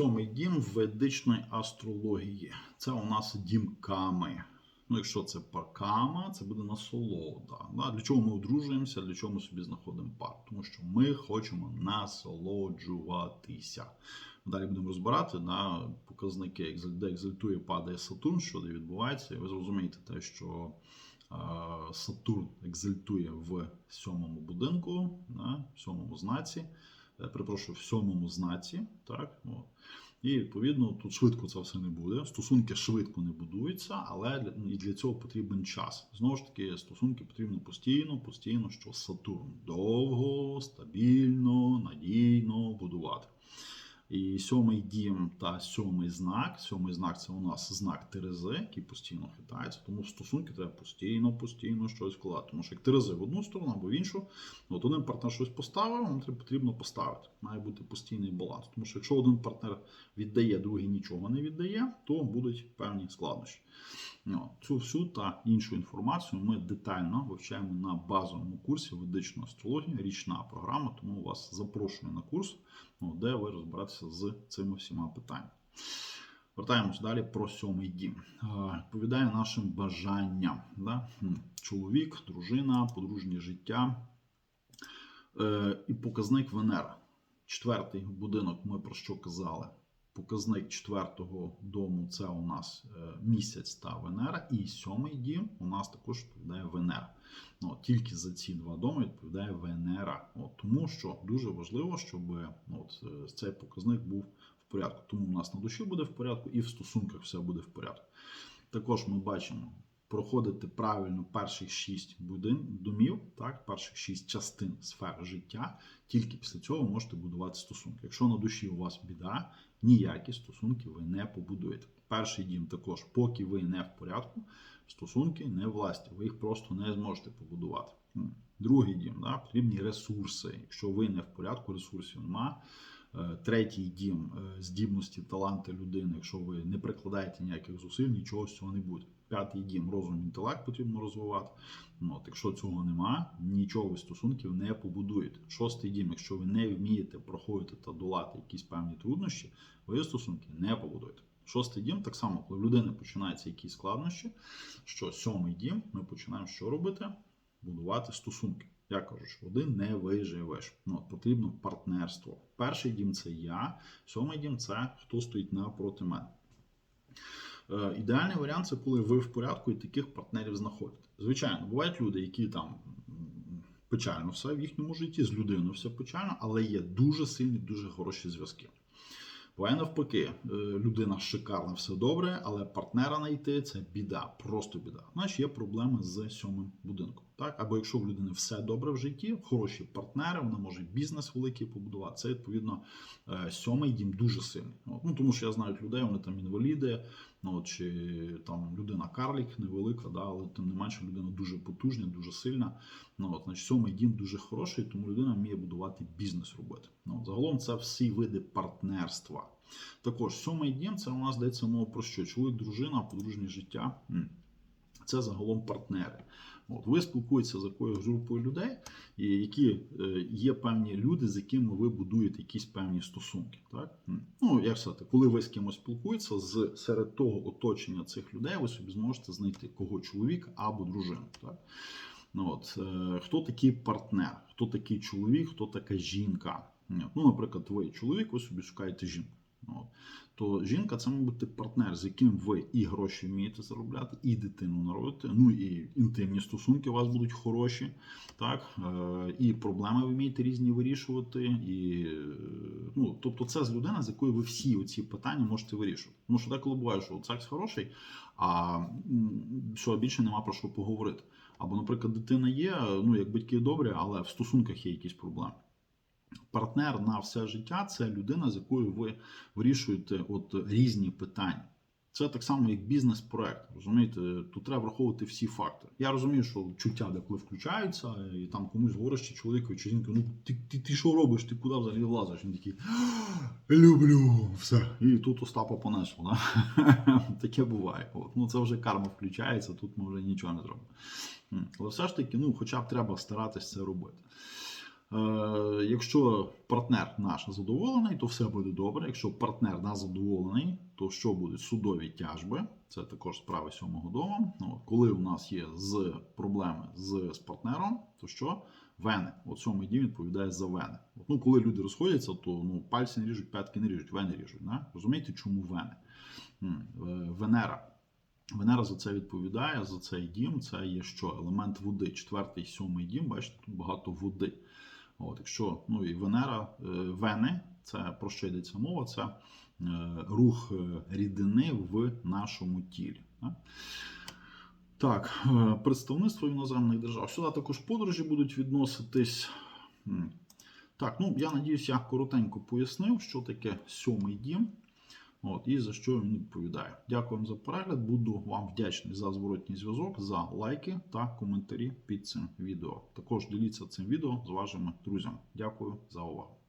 Сьомий дім ведичної астрології. Це у нас дім ками. Ну, якщо це паркама, це буде насолода. Да? Для чого ми одружуємося, для чого ми собі знаходимо пар? Тому що ми хочемо насолоджуватися. Далі будемо розбирати да, показники, де екзальтує, падає Сатурн, що де відбувається, і ви зрозумієте те, що е, Сатурн екзальтує в сьомому будинку, да, в сьомому знаці, перепрошую, в сьомому знаці. Так, от. І відповідно тут швидко це все не буде. Стосунки швидко не будуються, але для, і для цього потрібен час. Знову ж таки, стосунки потрібно постійно, постійно, що Сатурн довго, стабільно, надійно будувати. І сьомий дім та сьомий знак. Сьомий знак це у нас знак Терези, який постійно хитається. Тому стосунки треба постійно, постійно щось вкладати. Тому що як Терези в одну сторону або в іншу, от один партнер щось поставив, вам потрібно поставити. Має бути постійний баланс. Тому що якщо один партнер віддає, другий нічого не віддає, то будуть певні складнощі. Ну, Цю всю та іншу інформацію ми детально вивчаємо на базовому курсі ведичної астрології, річна програма, тому вас запрошую на курс, ну, де ви розберетеся з цими всіма питаннями. Вертаємось далі про сьомий дім. Відповідає нашим бажанням. Да? Чоловік, дружина, подружнє життя Е, і показник Венера. Четвертий будинок ми про що казали? Показник четвертого дому це у нас е, місяць та Венера, і сьомий дім у нас також відповідає Венера. Ну, тільки за ці два доми відповідає Венера. Тому що дуже важливо, щоб ну, от, е, цей показник був в порядку. Тому у нас на душі буде в порядку, і в стосунках все буде в порядку. Також ми бачимо. Проходити правильно перших шість будин, домів, так, перших шість частин сфер життя, тільки після цього можете будувати стосунки. Якщо на душі у вас біда, ніякі стосунки ви не побудуєте. Перший дім також, поки ви не в порядку, стосунки не власті, ви їх просто не зможете побудувати. Другий дім, да, потрібні ресурси. Якщо ви не в порядку, ресурсів нема. Е, Третій дім е, здібності, таланти людини. Якщо ви не прикладаєте ніяких зусиль, нічого з цього не буде. П'ятий дім розум, інтелект потрібно розвивати. Ну, от, якщо цього нема, нічого ви стосунків не побудуєте. Шостий дім, якщо ви не вмієте проходити та долати якісь певні труднощі, ви стосунки не побудуєте. Шостий дім, так само, коли в людини починаються якісь складнощі, що сьомий дім, ми починаємо що робити? Будувати стосунки. Я кажу, що один не виживеш. Ну, потрібно партнерство. Перший дім це я, сьомий дім це хто стоїть напроти мене. Е, Ідеальний варіант це коли ви в порядку і таких партнерів знаходите. Звичайно, бувають люди, які там печально все в їхньому житті, з людиною все печально, але є дуже сильні, дуже хороші зв'язки. Буває навпаки, е, людина шикарна, все добре, але партнера знайти це біда, просто біда. Значить, є проблеми з сьомим будинком. Так? Або якщо в людини все добре в житті, хороші партнери, вона може бізнес великий побудувати. Це відповідно е, сьомий дім дуже сильний. Ну тому що я знаю людей, вони там інваліди, ну чи там людина карлік невелика, да, але тим не менше людина дуже потужна, дуже сильна. Ну от, значить, сьомий дім дуже хороший, тому людина вміє будувати бізнес робити. Ну, загалом це всі види партнерства. Також сьомий дім це у нас йдеться мова про що? Чоловік, дружина, подружнє життя. Це загалом партнери. От, ви спілкуєтеся з якоюсь групою людей, які е, є певні люди, з якими ви будуєте якісь певні стосунки. Так? Ну, як сказати, коли ви з кимось спілкуєтеся, з серед того оточення цих людей ви собі зможете знайти кого чоловік або дружину. Так? Ну, от, е, хто такий партнер, хто такий чоловік, хто така жінка. Ну, наприклад, ви чоловік, ви собі шукаєте жінку. От. То жінка це, мабуть, партнер, з яким ви і гроші вмієте заробляти, і дитину народите. Ну і інтимні стосунки у вас будуть хороші, так е, і проблеми ви вмієте різні вирішувати. І, ну, тобто, це з людина, з якою ви всі оці питання можете вирішувати. Тому що деколи буває, що секс хороший, а що більше нема про що поговорити. Або, наприклад, дитина є, ну як батьки добрі, але в стосунках є якісь проблеми. Партнер на все життя це людина, з якою ви вирішуєте от різні питання. Це так само, як бізнес-проект. Розумієте, тут треба враховувати всі фактори. Я розумію, що чуття деколи включаються, і там комусь говориш чи чоловікові, чи жінка, ну ти, ти, ти що робиш? Ти куди взагалі влазиш? Він такий люблю все. І тут Остапа понесло. Да? Таке буває. От. Ну це вже карма включається, тут ми вже нічого не зробимо. Але все ж таки, ну, хоча б треба старатись це робити. Е, якщо партнер наш задоволений, то все буде добре. Якщо партнер не задоволений, то що будуть судові тяжби? Це також справи сьомого дому. Ну, коли у нас є з проблеми з, з партнером, то що? Вени. От сьомий дім відповідає за вени. От, ну, коли люди розходяться, то ну, пальці не ріжуть, п'ятки не ріжуть, вени ріжуть. Не? Розумієте, чому вени? Е, Венера. Венера за це відповідає, за цей дім. Це є що? Елемент води. Четвертий, сьомий дім, бачите, тут багато води. От, якщо ну і Венера, е, Вени, це про що йдеться мова? Це е, рух е, рідини в нашому тілі. Так, представництво іноземних держав. Сюди також подорожі будуть відноситись. Так, ну я надіюсь, я коротенько пояснив, що таке сьомий дім. От, і за що він відповідає. Дякую вам за перегляд. Буду вам вдячний за зворотній зв'язок, за лайки та коментарі під цим відео. Також діліться цим відео з вашими друзями. Дякую за увагу.